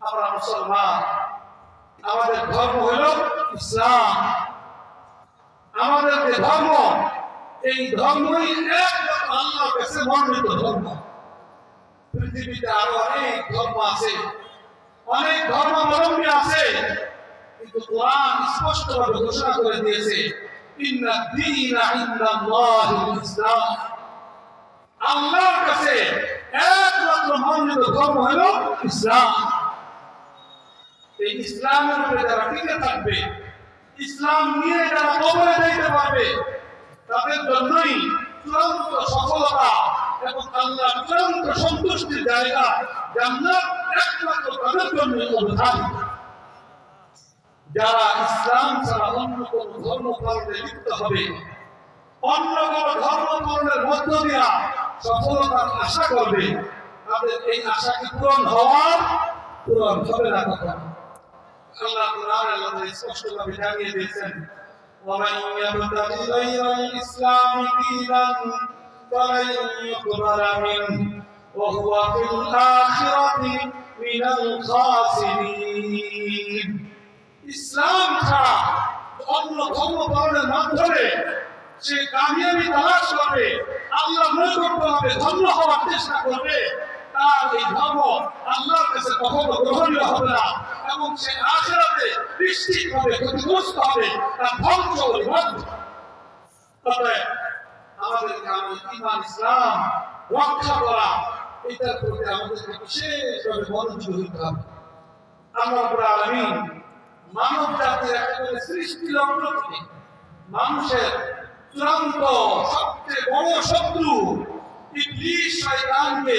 আমরা মুসলমান। আমাদের ধর্ম হল ইসলাম। আমাদের যে ধর্ম, এই ধর্মই আল্লাহর কাছে মনোনীত ধর্ম। পৃথিবীতে আরও অনেক ধর্ম আছে। অনেক ধর্মাবলম্বী আছে। কিন্তু কোরআন স্পষ্টভাবে ঘোষণা করে দিয়েছে আল্লাহর কাছে একমাত্র মনোনীত ধর্ম হলো ইসলাম। এই ইসলামের উপরে যারা টিকে থাকবে। ইসলাম নিয়ে যারা কবরে যাইতে পারবে। তাদের জন্যই চূড়ান্ত সফলতা এবং আল্লাহ চূড়ান্ত সন্তুষ্টির জায়গা জান্নাত একমাত্র তাদের জন্য অবধান যারা ইসলাম ছাড়া অন্য কোন ধর্ম পালনে লিপ্ত হবে, অন্য কোন ধর্ম পালনের মধ্য দিয়া সফলতার আশা করবে, তাদের এই আশা কি পূরণ হওয়ার পূরণ হবে না কথা আল্লাহ কোরআনের মধ্যে স্পষ্টভাবে জানিয়ে দিয়েছেন ومن يبتغ غير الإسلام دينا فلن يقبل منه وهو في الآخرة من الخاسرين ইসলাম ছাড়া অন্য ধর্ম পালনের মাধ্যমে সে কামিয়াবি তালাশ করবে আল্লাহ নৈকট্য হবে ধন্য হওয়ার চেষ্টা করবে তার এই ধর্ম আল্লাহর কাছে কখনো গ্রহণীয় হবে না। এবং সে আখেরাতে নিশ্চিত হবে ক্ষতিগ্রস্ত হবে তার ধ্বংস ধ্বংস। অতএব আমাদেরকে আমাদের ইমান, ইসলাম রক্ষা করা, এটার প্রতি আমাদেরকে বিশেষভাবে মনোযোগ হতে হবে। রাব্বুল আলামিন মানব জাতির একেবারে সৃষ্টি লগ্ন থেকে মানুষের চূড়ান্ত, সবচেয়ে বড় শত্রু ইবলিস শয়তানকে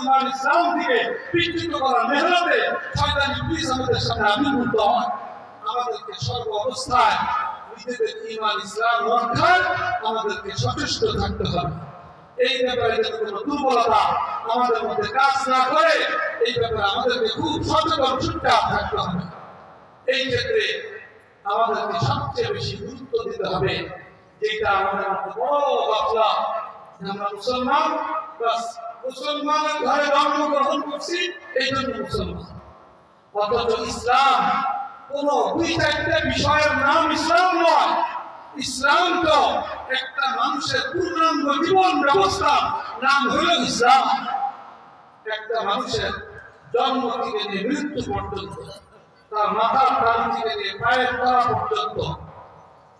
ইমান ইসলাম থেকে বিচ্যুত করার মেহনতে শয়তান ইবলিস আমাদের সামনে আবির্ভূত হয় আমাদেরকে সর্ব অবস্থায় নিজেদের ইমান ইসলাম রক্ষায় আমাদেরকে সচেষ্ট থাকতে হবে। এই ব্যাপারে যদি কোনো দুর্বলতা আমাদের মধ্যে কাজ না করে, এই ব্যাপারে আমাদেরকে খুব সচেতন সুচাপ থাকতে হবে। এই ক্ষেত্রে আমাদেরকে সবচেয়ে বেশি গুরুত্ব দিতে হবে যেটা আমাদের মধ্যে বড় বাপলা আমরা মুসলমান মুসলমানের ঘরে জন্মগ্রহণ করছি, এই জন্য মুসলমান। অথচ ইসলাম কোন দুই চারটে বিষয়ের নাম ইসলাম নয়। ইসলাম তো একটা মানুষের পূর্ণাঙ্গ জীবন ব্যবস্থা, নাম হলো ইসলাম। একটা মানুষের জন্ম থেকে নিয়ে মৃত্যু পর্যন্ত, তার মাথার প্রাণ থেকে নিয়ে পায়ের পর্যন্ত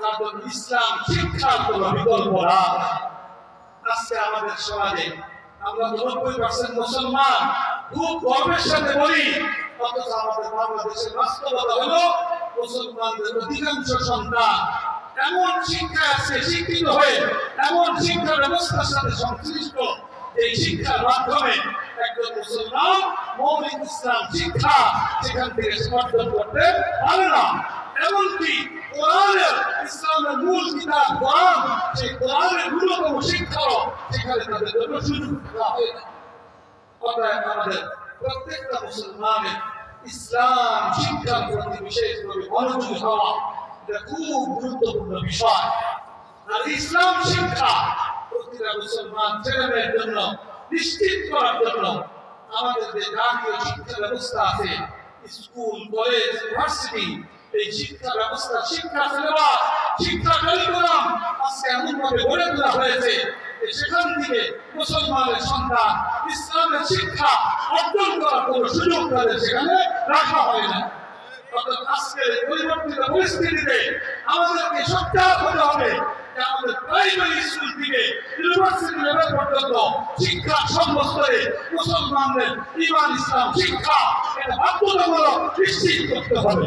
তার জন্য ইসলাম শিক্ষার কোনো বিকল্প না। আজকে আমাদের সমাজে আমরা নব্বই পার্সেন্ট মুসলমান, খুব গর্বের সাথে বলি, অথচ আমাদের বাংলাদেশের বাস্তবতা হলো মুসলমানদের অধিকাংশ সন্তান এমন শিক্ষা আছে, শিক্ষিত হয়ে এমন শিক্ষা ব্যবস্থার সাথে সংশ্লিষ্ট। এই শিক্ষার মাধ্যমে একজন মুসলমান মৌলিক ইসলাম, শিক্ষা সেখান থেকে সমর্থন করতে পারে না। এমনকি কোরআনের ইসলামের মূল কিতাব কোরআন সেই কোরআনের ন্যূনতম শিক্ষাও সেখানে তাদের জন্য সুযোগ দেওয়া হয় না অতএব আমাদের প্রত্যেকটা মুসলমানের ইসলাম শিক্ষার প্রতি বিশেষভাবে মনোযোগী হওয়া এটা খুব গুরুত্বপূর্ণ বিষয় আর ইসলাম শিক্ষা প্রতিটা মুসলমান ছেলেমেয়ের জন্য নিশ্চিত করার জন্য আমাদের যে জাতীয় শিক্ষা ব্যবস্থা আছে স্কুল কলেজ ইউনিভার্সিটি এই শিক্ষা ব্যবস্থা, শিক্ষা সিলেবাস শিক্ষা কারিকুলাম আজকে এমন ভাবে গড়ে তোলা হয়েছে সেখান থেকে মুসলমানের সন্তান ইসলামের শিক্ষা অর্জন করার কোনো সুযোগ তাদের সেখানে রাখা হয় না। আজকের পরিবর্তিত আমাদেরকে সত্যাগ হতে হবে আমাদের প্রাইমারি স্কুল শিক্ষা সর্বস্তরে মুসলমানদের ইমান ইসলাম, শিক্ষা এটা বাধ্যতামূলক নিশ্চিত করতে হবে।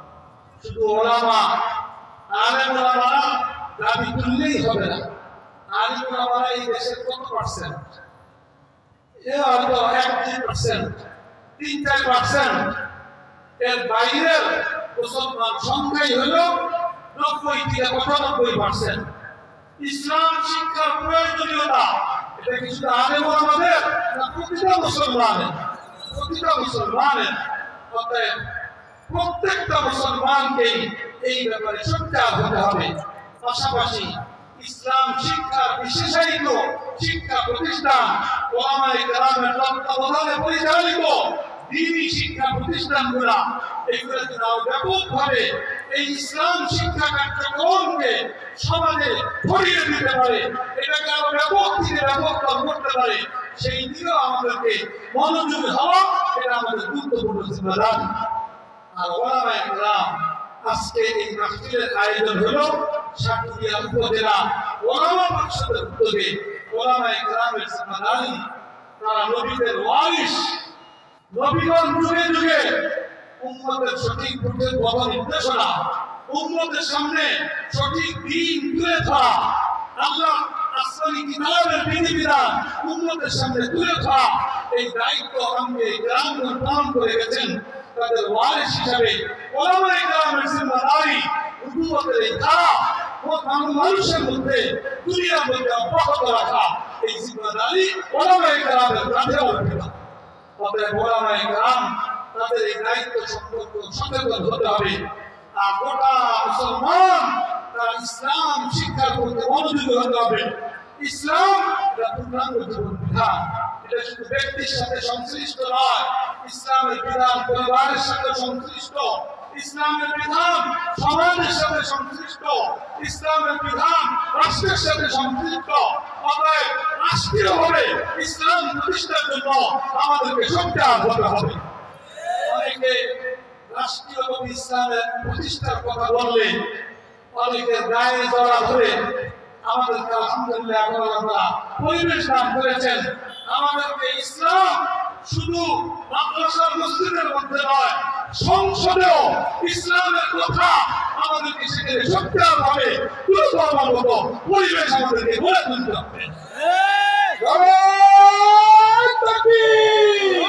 শুধু ওলামা আলেম ওলামারা দাবি তুললেই হবে না। আলেম ওলামারা এই দেশের কত পার্সেন্ট এ হয়তো এক দুই পার্সেন্ট তিন চার পার্সেন্ট এর বাইরের মুসলমান সংখ্যাই হল নব্বই থেকে পঁচানব্বই পার্সেন্ট ইসলাম শিক্ষার প্রয়োজনীয়তা, এটা কি শুধু আলেম আমাদের না প্রতিটা মুসলমানের? প্রতিটা মুসলমানের। অতএব প্রত্যেকটা মুসলমানকেই এই ব্যাপারে সোচ্চার হতে হবে। পাশাপাশি ইসলাম শিক্ষার বিশেষায়িত শিক্ষা প্রতিষ্ঠান ওলামায়ে কেরামের তত্ত্বাবধানে পরিচালিত দিনী শিক্ষা ব্যাপকভাবে এই ইসলাম শিক্ষা কার্যক্রমকে সমাজে ছড়িয়ে দিতে পারে। এটাকে আরও ব্যাপক থেকে ব্যাপকতর করতে পারে। সেই দিকেও আমাদেরকে মনোযোগী হওয়া, এটা আমাদের গুরুত্বপূর্ণ জিম্মাদারি। আর ওলামায়ে কেরাম আজকে এই মাহফিলের আয়োজন হলো সাতক্ষীরা উপজেলা ওলামা ওয়ারিশ। নবীগণ যুগে যুগে উম্মতের সঠিক পথের পথ সামনে সঠিক দিন তুলে ধরা, আল্লাহ আসমানি কিতাবের সামনে তুলে ধরা, এই দায়িত্ব আমাকে গ্রামগণ পালন করে গেছেন। তাদের ওয়ারিশ হিসাবে ওলামায়ে কেরামের জিম্মাদারি উম্মতের এই ধারা ও মানুষের মধ্যে দুনিয়ার মধ্যে অব্যাহত রাখা এই জিম্মাদারি ওলামায়ে কেরামের কাঁধে অর্পিত অতএব ওলামায়ে কেরাম তাদের এই দায়িত্ব সম্পর্কে সচেতন হতে হবে। আর গোটা মুসলমান তারা ইসলাম শিক্ষা করতে মনোযোগী হতে হবে। ইসলাম এটা পূর্ণাঙ্গ জীবন বিধান, এটা শুধু ব্যক্তির সাথে সংশ্লিষ্ট নয় ইসলামের বিধান পরিবারের সাথে সংশ্লিষ্ট। ইসলামের বিধান সমাজের সাথে সংশ্লিষ্ট। ইসলামের বিধান রাষ্ট্রের সাথে সংশ্লিষ্ট। অতএব রাষ্ট্রীয় হবে ইসলাম প্রতিষ্ঠার জন্য আমাদেরকে সত্যাগ হতে হবে। অনেকে রাষ্ট্রীয় ইসলামের প্রতিষ্ঠার কথা বললে অনেকে গায়ে জড়া ধরে আমাদেরকে আলহামদুলিল্লাহ পরিবেশ দান করেছেন। আমাদেরকে ইসলাম শুধু মাদ্রাসা মসজিদের মধ্যে নয় সংসদেও ইসলামের কথা আমাদেরকে সেখানে সত্যার ভাবে তুলে ধরবার মতো পরিবেশ আমাদেরকে গড়ে তুলতে হবে নারায়ে তাকবীর!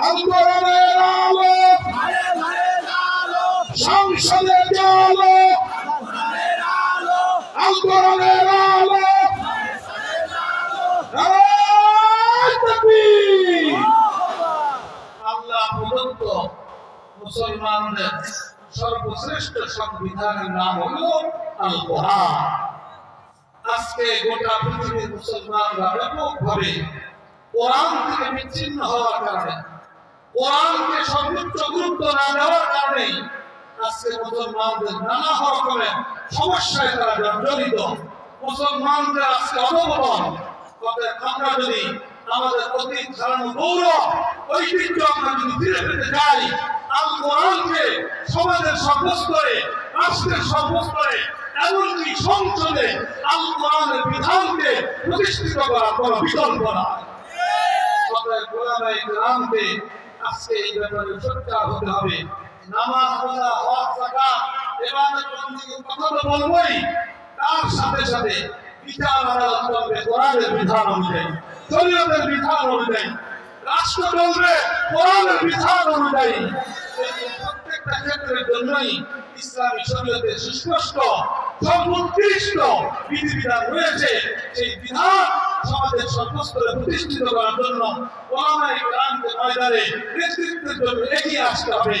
আন্দোলনের আলো ভারে ভারে আলো সংসদে আলো ভারে আলো আন্দোলনের আলো নারায়ে তাকবীর! আল্লাহ প্রদত্ত মুসলমানদের সর্বশ্রেষ্ঠ সংবিধানের নাম হলো আল কোরআন আজকে গোটা পৃথিবীর মুসলমানরা ব্যাপকভাবে কোরআন থেকে বিচ্ছিন্ন হওয়ার কারণে, কোরআনকে সর্বোচ্চ গুরুত্ব না দেওয়ার কারণে আজকে মুসলমানদের নানা রকমের সমস্যায় তারা জর্জরিত। মুসলমানদের আজকে অবলম্বন আমরা যদি আমাদের অতীত ধারণ গৌরব, ঐতিহ্য আমরা যদি ফিরে পেতে চাই আল কোরআনকে সমাজের সর্বস্তরে, রাষ্ট্রের সর্বস্তরে, এমনকি সংসদে আল কোরআনের বিধানকে প্রতিষ্ঠিত করা কোনো বিকল্প আজকে এই ব্যাপারে সোচ্চার হতে হবে। নামাজ রোজা হজ, যাকাত কথা তো বলবোই। তার সাথে সাথে বিচার আদালত অনুযায়ী, শরীয়তের বিধান অনুযায়ী। রাষ্ট্র চলবে কোরআন বিধান অনুযায়ী। প্রত্যেকটা ক্ষেত্রের জন্যই ইসলামী শরীয়তে সুস্পষ্ট, সর্বোৎকৃষ্ট বিধিবিধান রয়েছে। সেই বিধান সমাজের সর্বস্তরে প্রতিষ্ঠিত করার জন্য ওলামাই ক্রান্তি ময়দানে নেতৃত্বের জন্য এগিয়ে আসতে হবে।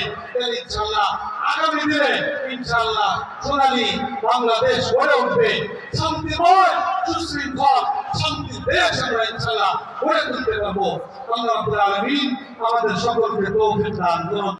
ইনশাল্লাহ আগামী দিনে ইনশাল্লাহ সোনালী বাংলাদেশ গড়ে উঠবে। শান্তিময়, সুশৃঙ্খল, শান্তি দেশ আমরা ইনশাল্লাহ গড়ে তুলতে পারব। আল্লাহ আলামিন আমাদের সকলকে তৌফিক দান